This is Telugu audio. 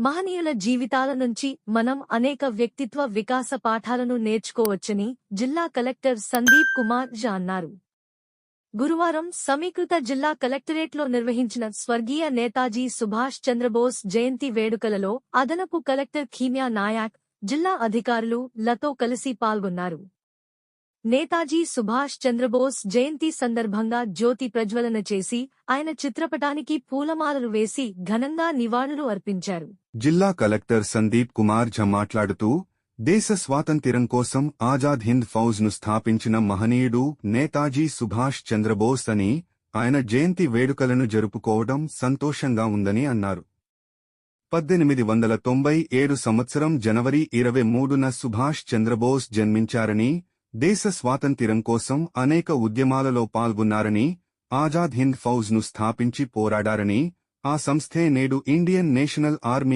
మహనీయుల జీవితాల నుంచి మనం అనేక వ్యక్తిత్వ వికాస పాఠాలను నేర్చుకోవచ్చని జిల్లా కలెక్టర్ సందీప్ కుమార్ జా అన్నారు. గురువారం సమీకృత జిల్లా కలెక్టరేట్లో నిర్వహించిన స్వర్గీయ నేతాజీ సుభాష్ చంద్రబోస్ జయంతి వేడుకలలో అదనపు కలెక్టర్ ఖీమ్యా నాయాక్ జిల్లా అధికారులు లతో కలిసి పాల్గొన్నారు. నేతాజీ సుభాష్ చంద్రబోస్ జయంతి సందర్భంగా జ్యోతి ప్రజ్వలన చేసి ఆయన చిత్రపటానికి పూలమాలలు వేసి ఘనంగా నివాళులు అర్పించారు. జిల్లా కలెక్టర్ సందీప్ కుమార్ ఝ మాట్లాడుతూ దేశ స్వాతంత్ర్యం కోసం ఆజాద్ హింద్ ఫౌజ్ను స్థాపించిన మహనీయుడు నేతాజీ సుభాష్ చంద్రబోస్ అని ఆయన జయంతి వేడుకలను జరుపుకోవడం సంతోషంగా ఉందని అన్నారు. పద్దెనిమిది వందల తొంభై ఏడు సంవత్సరం జనవరి ఇరవై మూడున సుభాష్ చంద్రబోస్ జన్మించారని దేశ స్వాతంత్ర్యం కోసం అనేక ఉద్యమాలలో పాల్గొన్నారని ఆజాద్ హింద్ ఫౌజ్ను స్థాపించి పోరాడారని ఆ సంస్థే నేడు ఇండియన్ నేషనల్ ఆర్మీ